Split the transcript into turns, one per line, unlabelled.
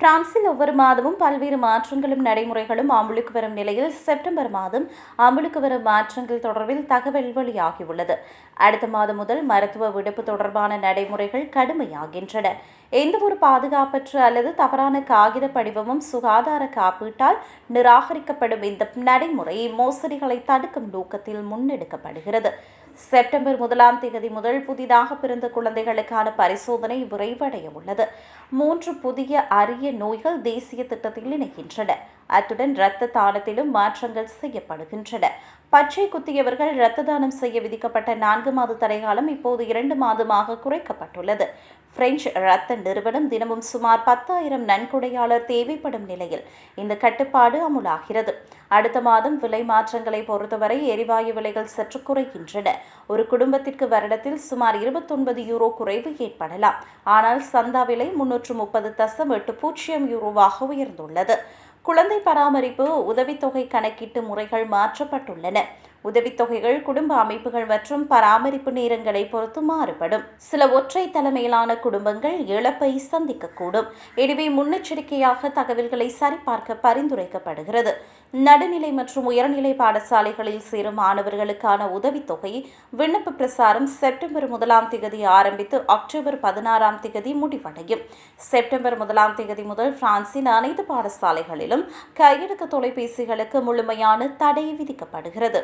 பிரான்சில் ஒவ்வொரு மாதமும் பல்வேறு மாற்றங்களும் நடைமுறைகளும் அமலுக்கு வரும் நிலையில் செப்டம்பர் மாதம் அமலுக்கு வரும் மாற்றங்கள் தொடர்பில் தகவல் வெளியாகியுள்ளது. அடுத்த மாதம் முதல் மருத்துவ விடுப்பு தொடர்பான நடைமுறைகள் கடுமையாகின்றன. எந்தவொரு பாதுகாப்பற்ற அல்லது தவறான காகித படிவமும் சுகாதார காப்பீட்டால் நிராகரிக்கப்படும் இந்த நடைமுறை மோசடிகளை தடுக்கும் நோக்கத்தில் முன்னெடுக்கப்படுகிறது. செப்டம்பர் முதலாம் தேதி முதல் புதிதாக பிறந்த குழந்தைகளுக்கான பரிசோதனை விரைவடைய உள்ளது மூன்று புதிய அரிய நோய்கள் தேசிய திட்டத்தில் இணைகின்றன. அத்துடன் இரத்த தானத்திலும் மாற்றங்கள் செய்யப்படுகின்றன. பச்சை குத்தியவர்கள் இரத்த தானம் செய்ய விதிக்கப்பட்ட நான்கு மாத தடைகாலம் இப்போது இரண்டு மாதமாக குறைக்கப்பட்டுள்ளது. பிரெஞ்சு இரத்த நிறுவனம் தினமும் சுமார் பத்தாயிரம் நன்கொடையாளர் தேவைப்படும் நிலையில் இந்த கட்டுப்பாடு அமுலாகிறது. அடுத்த மாதம் விலை மாற்றங்களை பொறுத்தவரை எரிவாயு விலைகள் சற்று குறைகின்றன. ஒரு குடும்பத்திற்கு வருடத்தில் சுமார் இருபத்தொன்பது யூரோ குறைவு ஏற்படலாம். ஆனால் சந்தா விலை முன்னூற்று முப்பது தசம் எட்டு பூஜ்ஜியம் யூரோவாக உயர்ந்துள்ளது. குழந்தை பராமரிப்பு உதவித்தொகை கணக்கீட்டு முறைகள் மாற்றப்பட்டுள்ளன. உதவித்தொகைகள் குடும்ப அமைப்புகள் மற்றும் பராமரிப்பு நேரங்களை பொறுத்து மாறுபடும். சில ஒற்றை தலைமையிலான குடும்பங்கள் இழப்பை சந்திக்கக்கூடும். எனவே முன்னெச்சரிக்கையாக தகவல்களை சரிபார்க்க பரிந்துரைக்கப்படுகிறது. நடுநிலை மற்றும் உயர்நிலை பாடசாலைகளில் சேரும் மாணவர்களுக்கான உதவித்தொகை விண்ணப்ப பிரசாரம் செப்டம்பர் முதலாம் தேதி ஆரம்பித்து அக்டோபர் பதினாறாம் தேதி முடிவடையும். செப்டம்பர் முதலாம் தேதி முதல் பிரான்சின் அனைத்து பாடசாலைகளிலும் கையடக்க தொலைபேசிகளுக்கு முழுமையான தடை விதிக்கப்படுகிறது.